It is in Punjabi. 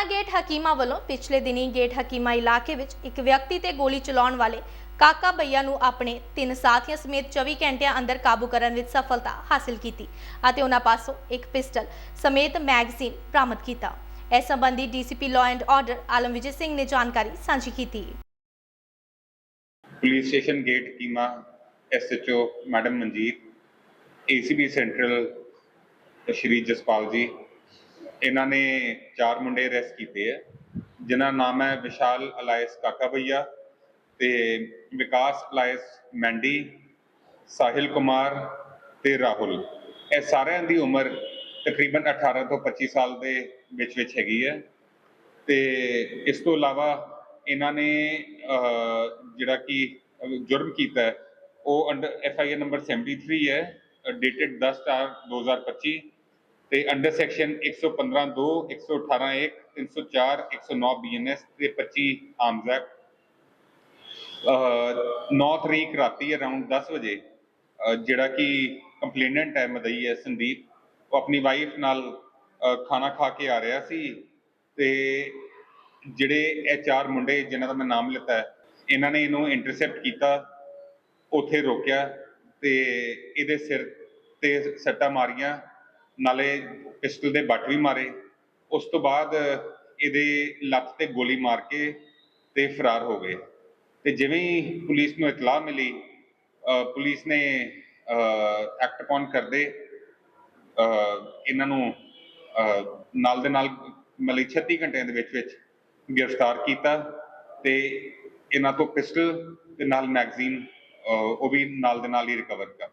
ਥਾਣਾ ਗੇਟ ਹਕੀਮਾ ਵੱਲੋਂ ਪਿਛਲੇ ਦਿਨੀ ਗੇਟ ਹਕੀਮਾ ਇਲਾਕੇ ਵਿੱਚ ਇੱਕ ਵਿਅਕਤੀ ਤੇ ਗੋਲੀ ਚਲਾਉਣ ਵਾਲੇ ਕਾਕਾ ਬਈਆ ਨੂੰ ਆਪਣੇ ਤਿੰਨ ਸਾਥੀਆਂ ਸਮੇਤ 24 ਘੰਟਿਆਂ ਅੰਦਰ ਕਾਬੂ ਕਰਨ ਵਿੱਚ ਸਫਲਤਾ ਹਾਸਲ ਕੀਤੀ ਅਤੇ ਉਹਨਾਂ ਪਾਸੋਂ ਇੱਕ ਪਿਸਟਲ ਸਮੇਤ ਮੈਗਜ਼ੀਨ ਬਰਾਮਦ ਕੀਤਾ। ਇਸ ਸੰਬੰਧੀ DCP law and order Alam Vijay Singh ਨੇ ਜਾਣਕਾਰੀ ਸਾਂਝੀ ਕੀਤੀ। Police station gate keema SHO madam Manjit ACB central Shri Jaspal ji ਇਹਨਾਂ ਨੇ ਚਾਰ ਮੁੰਡੇ ਅਰੈਸਟ ਕੀਤੇ ਹੈ ਜਿਨ੍ਹਾਂ ਦਾ ਨਾਮ ਹੈ ਵਿਸ਼ਾਲ ਅਲਾਇਸ ਕਾਕਾ ਭਈਆ ਤੇ ਵਿਕਾਸ ਅਲਾਇਸ ਮੈਂਡੀ, ਸਾਹਿਲ ਕੁਮਾਰ ਤੇ ਰਾਹੁਲ। ਇਹ ਸਾਰਿਆਂ ਦੀ ਉਮਰ ਤਕਰੀਬਨ 18 ਤੋਂ 25 ਸਾਲ ਦੇ ਵਿੱਚ ਵਿੱਚ ਹੈਗੀ ਹੈ ਤੇ ਇਸ ਤੋਂ ਇਲਾਵਾ ਇਹਨਾਂ ਨੇ ਜਿਹੜਾ ਕਿ ਜੁਰਮ ਕੀਤਾ ਹੈ, ਉਹ under F I R number 73 ਹੈ ਡੇਟਡ 10 ਚਾਰ 2025 ਤੇ ਅੰਡਰ ਸੈਕਸ਼ਨ 115 2 118 1 304 109 ਬੀਐਨਐਸ ਤੇ 25 ਆਰਮਸ ਐਕਟ ਅਹ 9 ਤਰੀਕ ਰਾਤੀ ਅਰਾਊਂਡ 10 ਵਜੇ ਜਿਹੜਾ ਕਿ ਕੰਪਲੇਨੈਂਟ ਹੈ ਮਦਈ ਹੈ ਸੰਦੀਪ, ਉਹ ਆਪਣੀ ਵਾਈਫ ਨਾਲ ਖਾਣਾ ਖਾ ਕੇ ਆ ਰਿਹਾ ਸੀ ਤੇ ਜਿਹੜੇ ਇਹ ਚਾਰ ਮੁੰਡੇ ਜਿਨ੍ਹਾਂ ਦਾ ਮੈਂ ਨਾਮ ਲਿੱਤਾ ਹੈ, ਇਹਨਾਂ ਨੇ ਇਹਨੂੰ ਇੰਟਰਸੈਪਟ ਕੀਤਾ, ਉੱਥੇ ਰੋਕਿਆ ਤੇ ਇਹਦੇ ਸਿਰ ਤੇ ਸੱਟਾਂ ਮਾਰੀਆਂ ਨਾਲੇ ਪਿਸਟਲ ਦੇ ਬੱਟ ਵੀ ਮਾਰੇ। ਉਸ ਤੋਂ ਬਾਅਦ ਇਹਦੇ ਲੱਤ ਤੇ ਗੋਲੀ ਮਾਰ ਕੇ ਤੇ ਫਰਾਰ ਹੋ ਗਏ। ਤੇ ਜਿਵੇਂ ਹੀ ਪੁਲਿਸ ਨੂੰ ਇਤਲਾਹ ਮਿਲੀ ਪੁਲਿਸ ਨੇ ਐਕਟ ਅਪਨ ਕਰਦੇ ਇਹਨਾਂ ਨੂੰ ਨਾਲ ਦੇ ਨਾਲ ਮਤਲਬ 36 ਘੰਟਿਆਂ ਦੇ ਵਿੱਚ ਵਿੱਚ ਗ੍ਰਿਫਤਾਰ ਕੀਤਾ ਤੇ ਇਹਨਾਂ ਤੋਂ ਪਿਸਟਲ ਤੇ ਨਾਲ ਮੈਗਜ਼ੀਨ ਉਹ ਵੀ ਨਾਲ ਦੇ ਨਾਲ ਹੀ ਰਿਕਵਰ ਕਰ